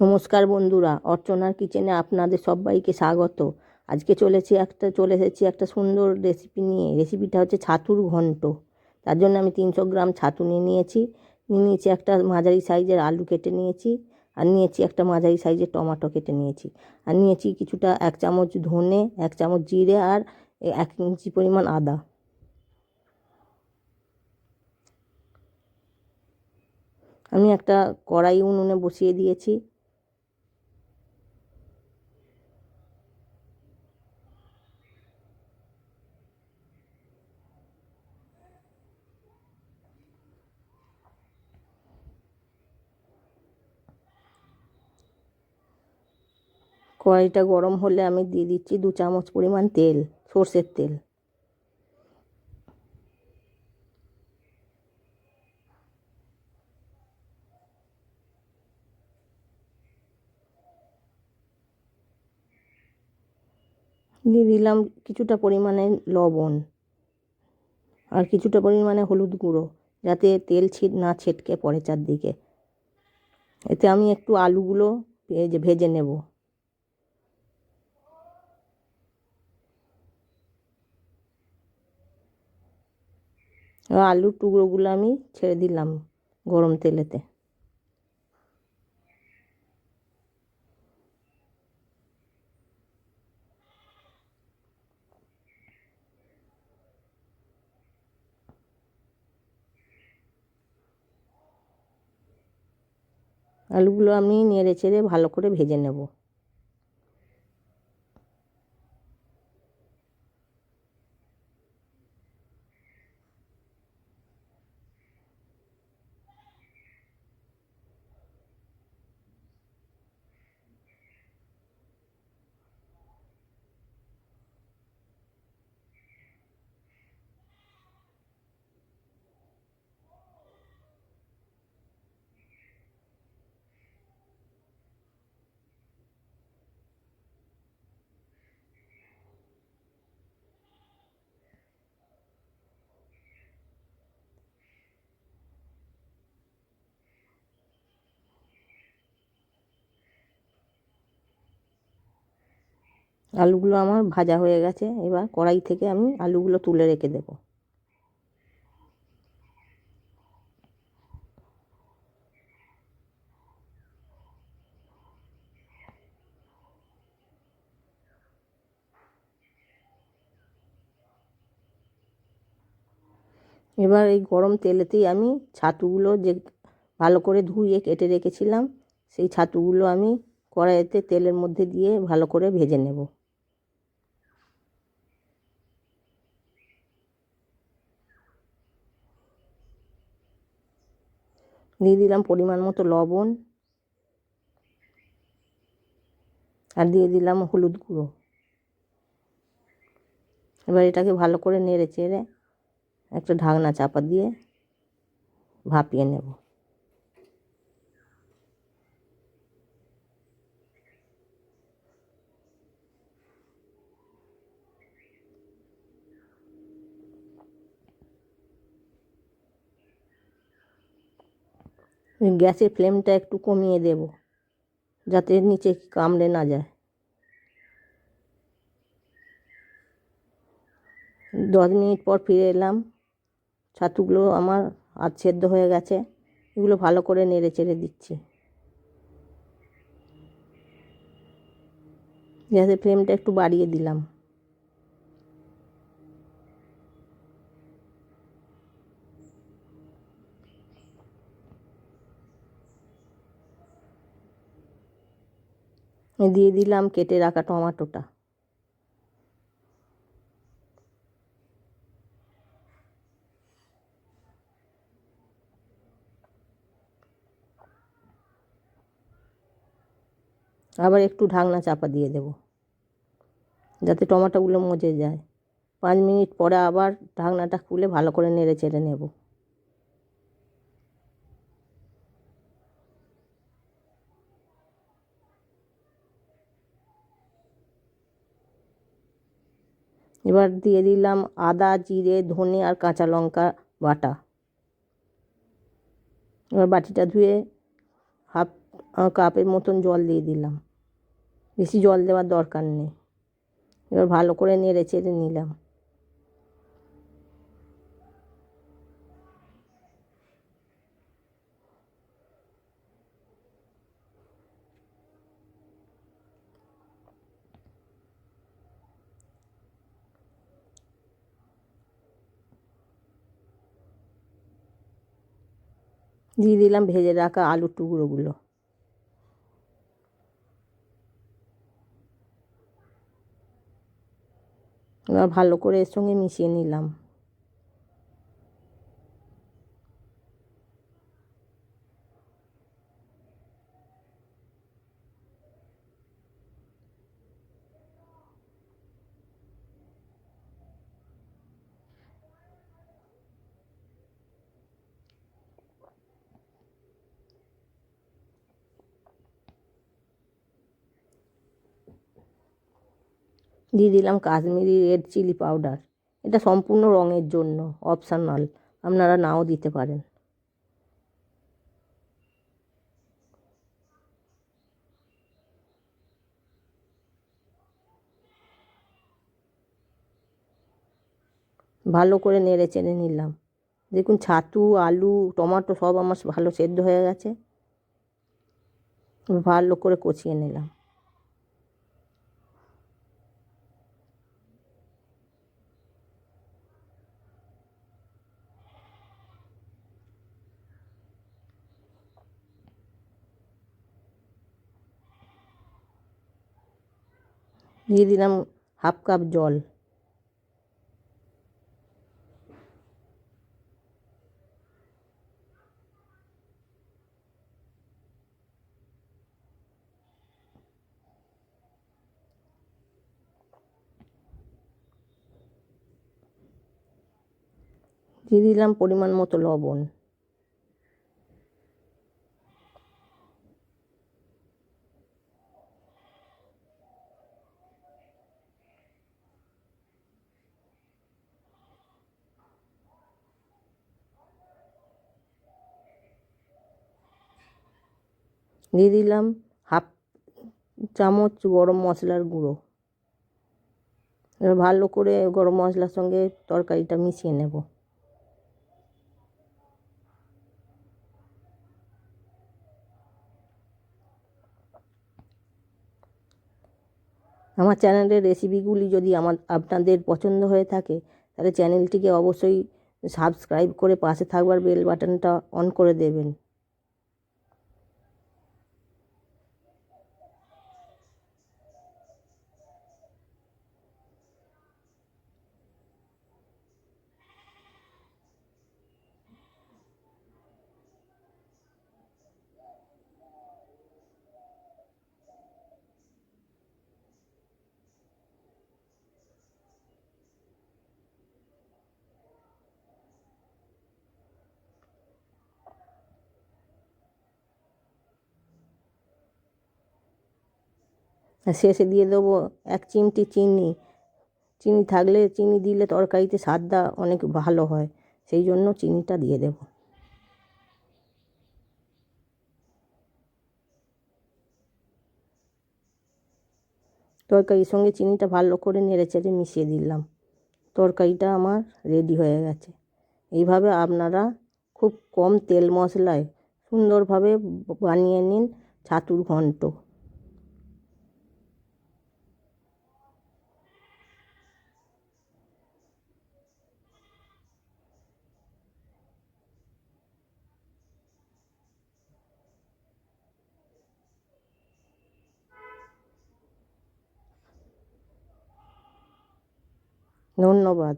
নমস্কার বন্ধুরা, অর্চনার কিচেনে আপনাদের সবাইকে স্বাগত। আজকে চলেছি একটা, চলে এসেছি একটা সুন্দর রেসিপি নিয়ে। রেসিপিটা হচ্ছে ছাতুর ঘন্ট। তার জন্য আমি তিনশো গ্রাম ছাতু নিয়ে নিয়েছি। নিয়ে নিয়েছি একটা মাঝারি সাইজের আলু কেটে নিয়েছি। আর নিয়েছি একটা মাঝারি সাইজের টমাটো কেটে নিয়েছি। আর নিয়েছি কিছুটা এক চামচ ধনে, এক চামচ জিরে আর এক ইঞ্চি পরিমাণ আদা। আমি একটা কড়াই উনুনে বসিয়ে দিয়েছি। কড়াইটা গরম হলে আমি দিয়ে দিচ্ছি দু চামচ পরিমাণ তেল, সর্ষের তেল। দিয়ে দিলাম কিছুটা পরিমাণে লবণ আর কিছুটা পরিমাণে হলুদ গুঁড়ো, যাতে তেল ছিট না ছিটকে পড়ে চারদিকে। এতে আমি একটু আলুগুলো ভেজে ভেজে নেব। আলুর টুকরোগুলো আমি ছেড়ে দিলাম গরম তেলেতে। আলুগুলো আমি নেড়ে চেড়ে ভালো করে ভেজে নেব। আলুগুলো আমার ভাজা হয়ে গেছে, এবার কড়াই থেকে আমি আলুগুলো তুলে রেখে দেব। এবার এই গরম তেলেতেই আমি ছাতুগুলো যে ভালো করে ধুয়ে কেটে রেখেছিলাম, সেই ছাতুগুলো আমি কড়াইতে তেলের মধ্যে দিয়ে ভালো করে ভেজে নেব। দিয়ে দিলাম পরিমাণ মতো লবণ। আর দিয়ে দিলাম হলুদ গুঁড়ো। এবার এটাকে ভালো করে নেড়ে চেড়ে একটা ঢাকনা চাপা দিয়ে ভাপিয়ে নেব। গ্যাসের ফ্লেমটা একটু কমিয়ে দেব, যাতে নিচে কামড়ে না যায়। দশ মিনিট পর ফিরে এলাম। ছাতুগুলো আমার আধ সেদ্ধ হয়ে গেছে, এগুলো ভালো করে নেড়ে চেড়ে দিচ্ছি। গ্যাসের ফ্লেমটা একটু বাড়িয়ে দিলাম। দিয়ে দিলাম কেটে রাখা টমাটোটা। আবার একটু ঢাকনা চাপা দিয়ে দেব, যাতে টমাটোগুলো মজে যায়। পাঁচ মিনিট পরে আবার ঢাকনাটা খুলে ভালো করে নেড়ে চেড়ে নেব। এবার দিয়ে দিলাম আদা, জিরে, ধনে আর কাঁচা লঙ্কা বাটা। এবার বাটিটা ধুয়ে হাফ কাপের মতন জল দিয়ে দিলাম। বেশি জল দেওয়ার দরকার নেই। এবার ভালো করে নেড়ে চেড়ে নিলাম। দিয়ে দিলাম ভেজে রাখা আলুর টুকরোগুলো। এবার ভালো করে এর সঙ্গে মিশিয়ে নিলাম। দিয়ে দিলাম কাশ্মীরি রেড চিলি পাউডার এটা সম্পূর্ণ রঙের জন্য অপশনাল আপনারা নাও দিতে পারেন। ভালো করে নেড়ে চেড়ে নিলাম। দেখুন, ছাতু, আলু, টমাটো সব আমার ভালো সেদ্ধ হয়ে গেছে। ভালো করে কষিয়ে নিলাম। দিয়ে দিলাম হাফ কাপ জল। দিয়ে দিলাম পরিমাণ মতো লবণ। দিয়ে দিলাম হাফ চামচ গরম মশলার গুঁড়ো। এবার ভালো করে গরম মশলার সঙ্গে তরকারিটা মিশিয়ে নেব। আমার চ্যানেলের রেসিপিগুলি যদি আমার, আপনাদের পছন্দ হয়ে থাকে, তাহলে চ্যানেলটিকে অবশ্যই সাবস্ক্রাইব করে পাশে থাকবার বেল বাটনটা অন করে দেবেন আর শেষে দিয়ে দেবো এক চিমটি চিনি। চিনি থাকলে চিনি দিলে তরকারিতে স্বাদটা অনেক ভালো হয়, সেই জন্য চিনিটা দিয়ে দেব। তরকারির সঙ্গে চিনিটা ভালো করে নেড়ে চেড়ে মিশিয়ে দিলাম। তরকারিটা আমার রেডি হয়ে গেছে। এইভাবে আপনারা খুব কম তেল মশলায় সুন্দরভাবে বানিয়ে নিন ছাতুর ঘন্ট। ধন্যবাদ।